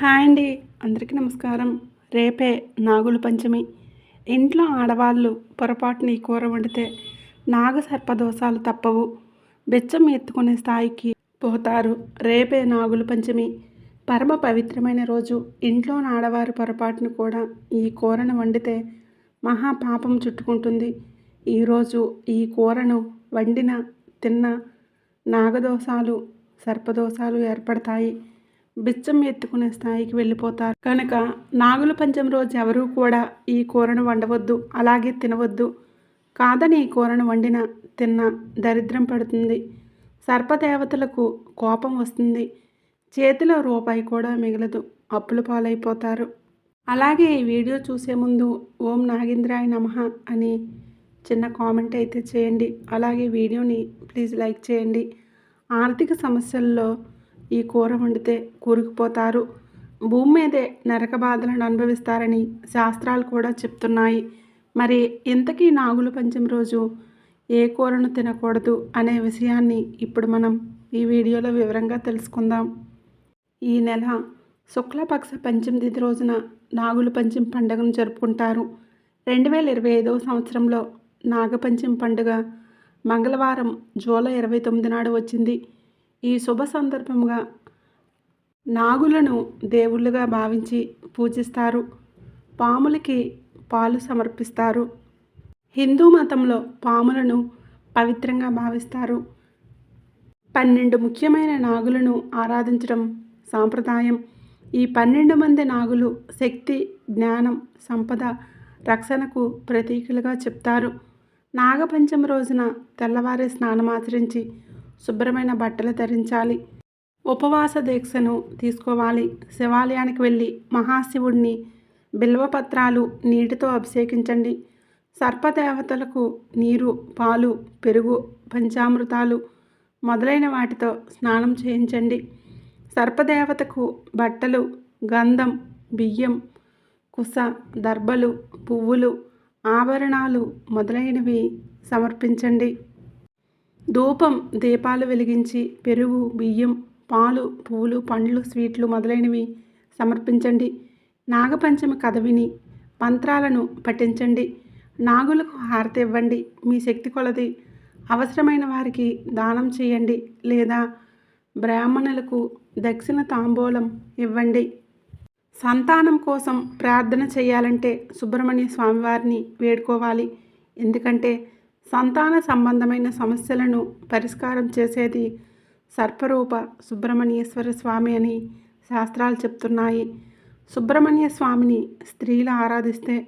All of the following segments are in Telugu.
హాయ్ అండి. అందరికీ నమస్కారం. రేపే నాగుల పంచమి. ఇంట్లో ఆడవాళ్ళు పొరపాటుని ఈ కూర వండితే నాగ సర్పదోషాలు తప్పవు. బెచ్చం ఎత్తుకునే స్థాయికి పోతారు. రేపే నాగుల పంచమి. పరమ పవిత్రమైన రోజు. ఇంట్లో ఆడవారు పొరపాటును కూడా ఈ కూరను వండితే మహా పాపం చుట్టుకుంటుంది. ఈరోజు ఈ కూరను వండిన తిన్న నాగదోషాలు సర్పదోషాలు ఏర్పడతాయి. బిచ్చం ఎత్తుకునే స్థాయికి వెళ్ళిపోతారు. కనుక నాగుల పంచం రోజు ఎవరూ కూడా ఈ కూరను వండవద్దు అలాగే తినవద్దు. కాదని ఈ కూరను వండిన తిన్న దరిద్రం పడుతుంది. సర్పదేవతలకు కోపం వస్తుంది. చేతిలో రూపాయి కూడా మిగలదు. అప్పుల పాలైపోతారు. అలాగే ఈ వీడియో చూసే ముందు ఓం నాగేంద్రాయ నమః అని చిన్న కామెంట్ అయితే చేయండి. అలాగే వీడియోని ప్లీజ్ లైక్ చేయండి. ఆర్థిక సమస్యల్లో ఈ కూర వండితే కూరుకుపోతారు. భూమి మీదే నరక బాధలను అనుభవిస్తారని శాస్త్రాలు కూడా చెప్తున్నాయి. మరి ఇంతకీ నాగుల పంచం రోజు ఏ కూరను తినకూడదు అనే విషయాన్ని ఇప్పుడు మనం ఈ వీడియోలో వివరంగా తెలుసుకుందాం. ఈ నెల శుక్లపక్ష పంచమి తిథి రోజున నాగుల పంచమి పండుగను జరుపుకుంటారు. రెండు వేల ఇరవై ఐదవ సంవత్సరంలో నాగపంచమి పండుగ మంగళవారం జూలై ఇరవై తొమ్మిది నాడు వచ్చింది. ఈ శుభ సందర్భంగా నాగులను దేవుళ్ళుగా భావించి పూజిస్తారు. పాములకి పాలు సమర్పిస్తారు. హిందూ మతంలో పాములను పవిత్రంగా భావిస్తారు. పన్నెండు ముఖ్యమైన నాగులను ఆరాధించడం సాంప్రదాయం. ఈ పన్నెండు మంది నాగులు శక్తి జ్ఞానం సంపద రక్షణకు ప్రతీకలుగా చెప్తారు. నాగపంచమి రోజున తెల్లవారే స్నానమాచరించి శుభ్రమైన బట్టలు ధరించాలి. ఉపవాస దీక్షను తీసుకోవాలి. శివాలయానికి వెళ్ళి మహాశివుడిని బిల్వపత్రాలు నీటితో అభిషేకించండి. సర్పదేవతలకు నీరు పాలు పెరుగు పంచామృతాలు మొదలైన వాటితో స్నానం చేయించండి. సర్పదేవతకు బట్టలు గంధం బియ్యం కుస దర్బలు పువ్వులు ఆభరణాలు మొదలైనవి సమర్పించండి. ధూపం దీపాలు వెలిగించి పెరుగు బియ్యం పాలు పూలు పండ్లు స్వీట్లు మొదలైనవి సమర్పించండి. నాగపంచమి కథ విని మంత్రాలను పఠించండి. నాగులకు హారతి ఇవ్వండి. మీ శక్తి కొలది. అవసరమైన వారికి దానం చేయండి. లేదా బ్రాహ్మణులకు దక్షిణ తాంబూలం ఇవ్వండి. సంతానం కోసం ప్రార్థన చేయాలంటే సుబ్రహ్మణ్య స్వామివారిని వేడుకోవాలి. ఎందుకంటే సంతాన సంబంధమైన సమస్యలను పరిష్కారం చేసేది సర్పరూప సుబ్రహ్మణ్యేశ్వర స్వామి అని శాస్త్రాలు చెప్తున్నాయి. సుబ్రహ్మణ్య స్వామిని స్త్రీలు ఆరాధిస్తే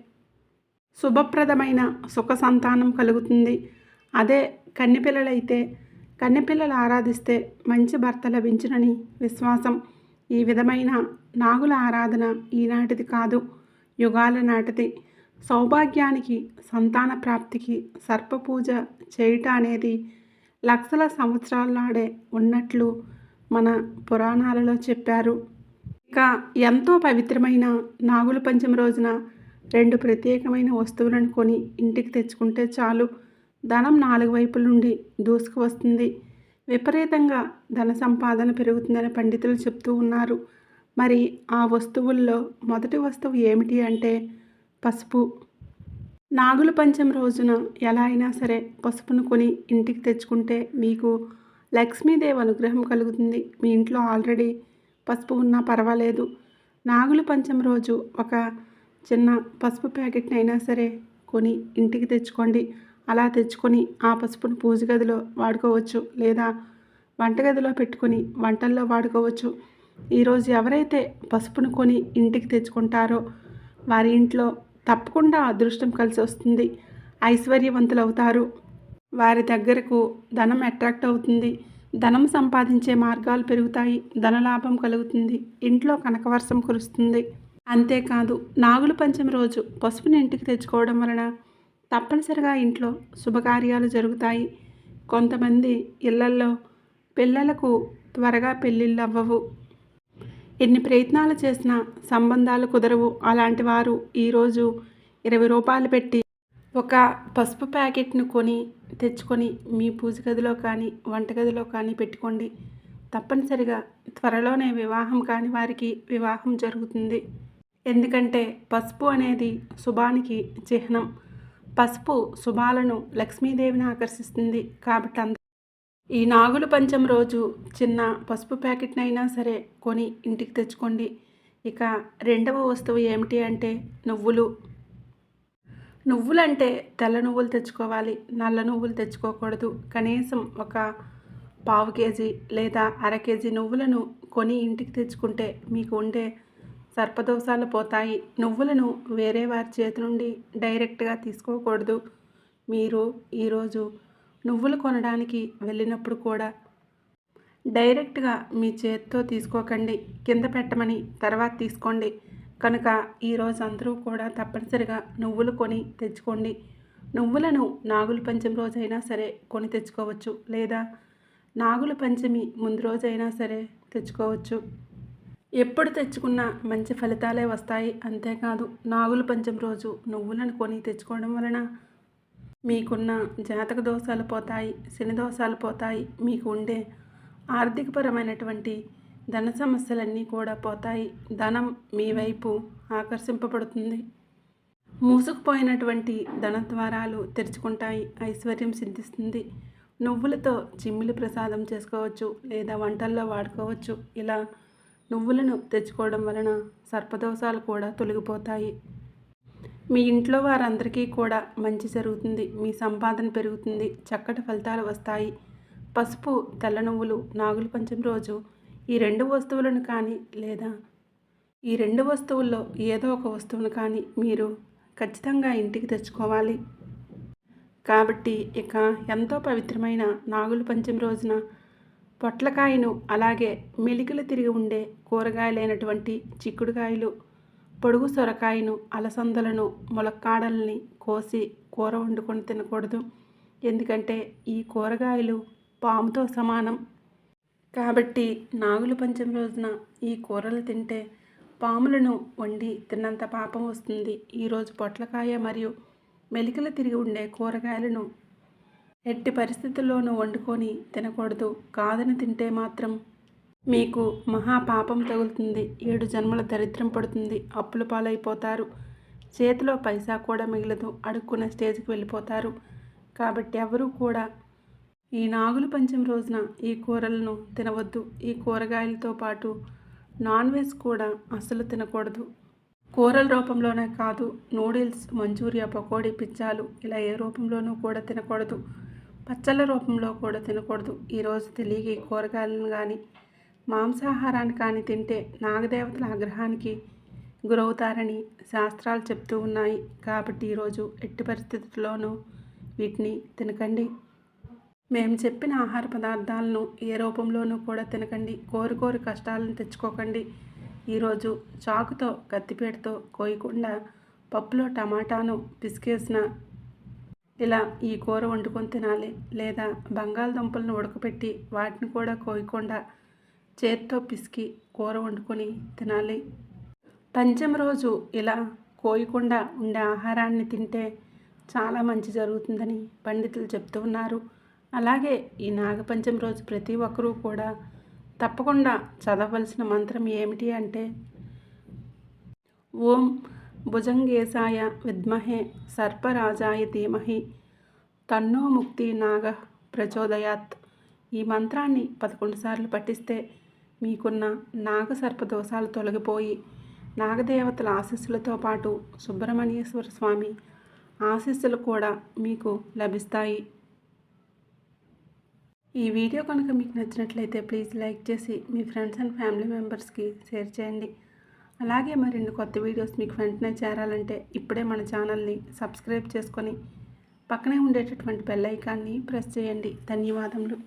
శుభప్రదమైన సుఖ సంతానం కలుగుతుంది. అదే కన్నెపిల్లలైతే కన్నెపిల్లలు ఆరాధిస్తే మంచి భర్త లభించునని విశ్వాసం. ఈ విధమైన నాగుల ఆరాధన ఈనాటిది కాదు యుగాల నాటిది. సౌభాగ్యానికి సంతాన ప్రాప్తికి సర్పపూజ చేయుట అనేది లక్షల సంవత్సరాల నాడే ఉన్నట్లు మన పురాణాలలో చెప్పారు. ఇక ఎంతో పవిత్రమైన నాగుల పంచమ రోజున రెండు ప్రత్యేకమైన వస్తువులను కొని ఇంటికి తెచ్చుకుంటే చాలు. ధనం నాలుగు వైపుల నుండి దూసుకు వస్తుంది. విపరీతంగా ధన సంపాదన పెరుగుతుందని పండితులు చెప్తూ ఉన్నారు. మరి ఆ వస్తువుల్లో మొదటి వస్తువు ఏమిటి అంటే పసుపు. నాగుల పంచం రోజున ఎలా అయినా సరే పసుపును కొని ఇంటికి తెచ్చుకుంటే మీకు లక్ష్మీదేవి అనుగ్రహం కలుగుతుంది. మీ ఇంట్లో ఆల్రెడీ పసుపు ఉన్నా పర్వాలేదు. నాగుల పంచం రోజు ఒక చిన్న పసుపు ప్యాకెట్ని అయినా సరే కొని ఇంటికి తెచ్చుకోండి. అలా తెచ్చుకొని ఆ పసుపును పూజ గదిలో వాడుకోవచ్చు లేదా వంటగదిలో పెట్టుకొని వంటల్లో వాడుకోవచ్చు. ఈరోజు ఎవరైతే పసుపును కొని ఇంటికి తెచ్చుకుంటారో వారి ఇంట్లో తప్పకుండా అదృష్టం కలిసి వస్తుంది ఐశ్వర్యవంతులు అవుతారు వారి దగ్గరకు ధనం అట్రాక్ట్ అవుతుంది. ధనం సంపాదించే మార్గాలు పెరుగుతాయి. ధనలాభం కలుగుతుంది. ఇంట్లో కనకవర్షం కురుస్తుంది. అంతేకాదు నాగుల పంచమి రోజు పసుపుని ఇంటికి తెచ్చుకోవడం వలన తప్పనిసరిగా ఇంట్లో శుభకార్యాలు జరుగుతాయి. కొంతమంది ఇళ్ళల్లో పిల్లలకు త్వరగా పెళ్ళిళ్ళు అవ్వవు ఎన్ని ప్రయత్నాలు చేసినా సంబంధాలు కుదరవు. అలాంటి వారు ఈరోజు ఇరవై రూపాయలు పెట్టి ఒక పసుపు ప్యాకెట్ను కొని తెచ్చుకొని మీ పూజ గదిలో కానీ వంటగదిలో కానీ పెట్టుకోండి. తప్పనిసరిగా త్వరలోనే వివాహం కాని వారికి వివాహం జరుగుతుంది. ఎందుకంటే పసుపు అనేది శుభానికి చిహ్నం. పసుపు శుభాలను లక్ష్మీదేవిని ఆకర్షిస్తుంది కాబట్టి అంత ఈ నాగుల పంచం రోజు చిన్న పసుపు ప్యాకెట్నైనా సరే కొని ఇంటికి తెచ్చుకోండి. ఇక రెండవ వస్తువు ఏమిటి అంటే నువ్వులు. నువ్వులంటే తెల్ల నువ్వులు తెచ్చుకోవాలి. నల్ల నువ్వులు తెచ్చుకోకూడదు. కనీసం ఒక పావు కేజీ లేదా అర కేజీ నువ్వులను కొని ఇంటికి తెచ్చుకుంటే మీకు ఉండే సర్పదోషాలు పోతాయి. నువ్వులను వేరే వారి చేతి నుండి డైరెక్ట్గా తీసుకోకూడదు. మీరు ఈరోజు నువ్వులు కొనడానికి వెళ్ళినప్పుడు కూడా డైరెక్ట్గా మీ చేతితో తీసుకోకండి. కింద పెట్టమని తర్వాత తీసుకోండి. కనుక ఈరోజు అందరూ కూడా తప్పనిసరిగా నువ్వులు కొని తెచ్చుకోండి. నువ్వులను నాగుల పంచమి రోజైనా సరే కొని తెచ్చుకోవచ్చు. లేదా నాగుల పంచమి ముందు రోజైనా సరే తెచ్చుకోవచ్చు. ఎప్పుడు తెచ్చుకున్నా మంచి ఫలితాలే వస్తాయి. అంతేకాదు నాగుల పంచమి రోజు నువ్వులను కొని తెచ్చుకోవడం వలన మీకున్న జాతక దోషాలు పోతాయి శని దోషాలు పోతాయి మీకు ఉండే ఆర్థికపరమైనటువంటి ధన సమస్యలన్నీ కూడా పోతాయి. ధనం మీ వైపు ఆకర్షింపబడుతుంది. మూసుకుపోయినటువంటి ధన ద్వారాలు తెరుచుకుంటాయి. ఐశ్వర్యం సిద్ధిస్తుంది. నువ్వులతో చిమ్మిలి ప్రసాదం చేసుకోవచ్చు లేదా వంటల్లో వాడుకోవచ్చు. ఇలా నువ్వులను తెచ్చుకోవడం వలన సర్పదోషాలు కూడా తొలగిపోతాయి. మీ ఇంట్లో వారందరికీ కూడా మంచి జరుగుతుంది. మీ సంపాదన పెరుగుతుంది. చక్కటి ఫలితాలు వస్తాయి. పసుపు తెల్ల నువ్వులు నాగుల పంచమి రోజు ఈ రెండు వస్తువులను కానీ లేదా ఈ రెండు వస్తువుల్లో ఏదో ఒక వస్తువును కానీ మీరు ఖచ్చితంగా ఇంటికి తెచ్చుకోవాలి. కాబట్టి ఇక ఎంతో పవిత్రమైన నాగుల పంచమి రోజున పొట్లకాయను అలాగే మెలికలు తిరిగి ఉండే కూరగాయలైనటువంటి చిక్కుడుకాయలు పొడుగు సొరకాయను అలసందలను ములక్కాడల్ని కోసి కూర వండుకొని తినకూడదు. ఎందుకంటే ఈ కూరగాయలు పాముతో సమానం. కాబట్టి నాగుల పంచమి రోజున ఈ కూరలు తింటే పాములను వండి తిన్నంత పాపం వస్తుంది. ఈరోజు పొట్లకాయ మరియు మెలికలు తిరిగి ఉండే కూరగాయలను ఎట్టి పరిస్థితుల్లోనూ వండుకొని తినకూడదు. కాదని తింటే మాత్రం మీకు మహాపాపం తగులుతుంది. ఏడు జన్మల దరిద్రం పడుతుంది. అప్పుల పాలైపోతారు. చేతిలో పైసా కూడా మిగలదు. అడుక్కున్న స్టేజ్కి వెళ్ళిపోతారు. కాబట్టి ఎవరూ కూడా ఈ నాగుల పంచమి రోజున ఈ కూరలను తినవద్దు. ఈ కూరగాయలతో పాటు నాన్ వెజ్ కూడా అస్సలు తినకూడదు. కూరల రూపంలోనే కాదు నూడిల్స్ మంచూరియా పకోడీ పిచ్చాలు ఇలా ఏ రూపంలోనూ కూడా తినకూడదు. పచ్చళ్ళ రూపంలో కూడా తినకూడదు. ఈరోజు తెలియక ఈ కూరగాయలను కానీ మాంసాహారాన్ని కానీ తింటే నాగదేవతల ఆగ్రహానికి గురవుతారని శాస్త్రాలు చెప్తూ ఉన్నాయి. కాబట్టి ఈరోజు ఎట్టి పరిస్థితుల్లోనూ వీటిని తినకండి. మేము చెప్పిన ఆహార పదార్థాలను ఏ రూపంలోనూ కూడా తినకండి. కోరి కోరి కష్టాలను తెచ్చుకోకండి. ఈరోజు చాకుతో కత్తిపేటతో కోయకుండా పప్పులో టమాటాను పిసికేసిన ఇలా ఈ కూర వండుకొని తినాలి. లేదా బంగాళదుంపలను ఉడకపెట్టి వాటిని కూడా కోయకుండా చేత్తో పిసికి కూర వండుకొని తినాలి. పంచమ రోజు ఇలా కోయకుండా ఉండే ఆహారాన్ని తింటే చాలా మంచి జరుగుతుందని పండితులు చెప్తూ ఉన్నారు. అలాగే ఈ నాగపంచమి రోజు ప్రతి ఒక్కరూ కూడా తప్పకుండా చదవలసిన మంత్రం ఏమిటి అంటే ఓం భుజంగేశాయ విద్మహే సర్పరాజాయ ధీమహి తన్నో ముక్తి నాగ ప్రచోదయాత్. ఈ మంత్రాన్ని పదకొండు సార్లు పఠిస్తే మీకున్న నాగ సర్ప దోషాలు తొలగిపోయి నాగదేవతల ఆశీస్సులతో పాటు సుబ్రహ్మణ్యేశ్వర స్వామి ఆశీస్సులు కూడా మీకు లభిస్తాయి. ఈ వీడియో కనుక మీకు నచ్చినట్లయితే ప్లీజ్ లైక్ చేసి మీ ఫ్రెండ్స్ అండ్ ఫ్యామిలీ మెంబర్స్కి షేర్ చేయండి. అలాగే మరిన్ని కొత్త వీడియోస్ మీకు వెంటనే చేరాలంటే ఇప్పుడే మన ఛానల్ని సబ్స్క్రైబ్ చేసుకొని పక్కనే ఉండేటటువంటి బెల్ ఐకాన్ని ప్రెస్ చేయండి. ధన్యవాదములు.